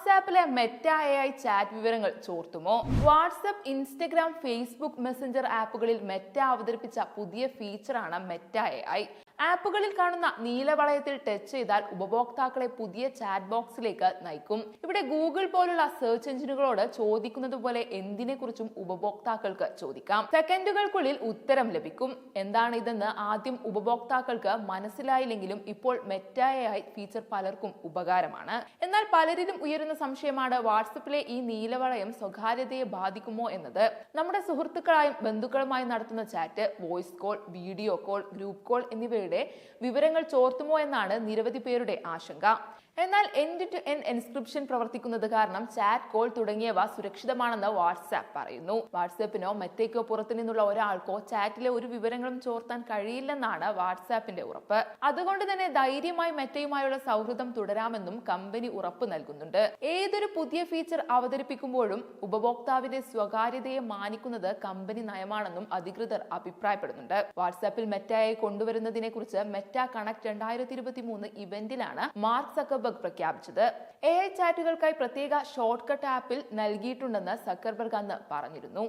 awesome. വാട്സാപ്പിലെ Meta A I chat വിവരങ്ങൾ ചോർത്തുമോ? വാട്സപ്പ് ഇൻസ്റ്റഗ്രാം ഫേസ്ബുക്ക് മെസ്സഞ്ചർ ആപ്പുകളിൽ മെറ്റ അവതരിപ്പിച്ച പുതിയ ഫീച്ചറാണ് മെറ്റ എ ഐ. ആപ്പുകളിൽ കാണുന്ന നീലവളയത്തിൽ ടച്ച് ചെയ്താൽ ഉപഭോക്താക്കളെ പുതിയ ചാറ്റ് ബോക്സിലേക്ക് നയിക്കും. ഇവിടെ ഗൂഗിൾ പോലുള്ള സെർച്ച് എഞ്ചിനുകളോട് ചോദിക്കുന്നത് പോലെ എന്തിനെ കുറിച്ചും ഉപഭോക്താക്കൾക്ക് ചോദിക്കാം. സെക്കൻഡുകൾക്കുള്ളിൽ ഉത്തരം ലഭിക്കും. എന്താണ് ഇതെന്ന് ആദ്യം ഉപഭോക്താക്കൾക്ക് മനസ്സിലായില്ലെങ്കിലും ഇപ്പോൾ മെറ്റായായി ഫീച്ചർ പലർക്കും ഉപകാരമാണ്. എന്നാൽ പലരിലും ഉയരുന്ന സംശയമാണ് വാട്സപ്പിലെ ഈ നീലവളയം സ്വകാര്യതയെ ബാധിക്കുമോ എന്നത്. നമ്മുടെ സുഹൃത്തുക്കളായും ബന്ധുക്കളുമായും നടത്തുന്ന chat voice call video call group call എന്നിവയുടെ വിവരങ്ങൾ ചോർത്തുമോ എന്നാണ് നിരവധി പേരുടെ ആശങ്ക. എന്നാൽ എൻഡ് ടു എൻഡ് എൻസ്ക്രിപ്ഷൻ പ്രവർത്തിക്കുന്നത് കാരണം ചാറ്റ് കോൾ തുടങ്ങിയവ സുരക്ഷിതമാണെന്ന് വാട്സാപ്പ് പറയുന്നു. വാട്സാപ്പിനോ മറ്റേക്കോ പുറത്തു നിന്നുള്ള ഒരാൾക്കോ ചാറ്റിലെ ഒരു വിവരങ്ങളും ചോർത്താൻ കഴിയില്ലെന്നാണ് വാട്സാപ്പിന്റെ ഉറപ്പ്. അതുകൊണ്ട് തന്നെ ധൈര്യമായി മെറ്റയുമായുള്ള സൗഹൃദം തുടരാമെന്നും കമ്പനി ഉറപ്പ് നൽകുന്നുണ്ട്. ഏതൊരു പുതിയ ഫീച്ചർ അവതരിപ്പിക്കുമ്പോഴും ഉപഭോക്താവിന്റെ സ്വകാര്യതയെ മാനിക്കുന്നത് കമ്പനി നയമാണെന്നും അധികൃതർ അഭിപ്രായപ്പെടുന്നുണ്ട്. വാട്സാപ്പിൽ മെറ്റയെ കൊണ്ടുവരുന്നതിനെ കുറിച്ച് മെറ്റ കണക്ട് രണ്ടായിരത്തി ഇരുപത്തി മൂന്ന് ഇവന്റിലാണ് മാർക്ക് സക്കർബർഗ് പ്രഖ്യാപിച്ചത്. എ ഐ ചാറ്റുകൾക്കായി പ്രത്യേക ഷോർട്ട് കട്ട് ആപ്പിൽ നൽകിയിട്ടുണ്ടെന്ന് സക്കർബർഗ് അന്ന് പറഞ്ഞിരുന്നു.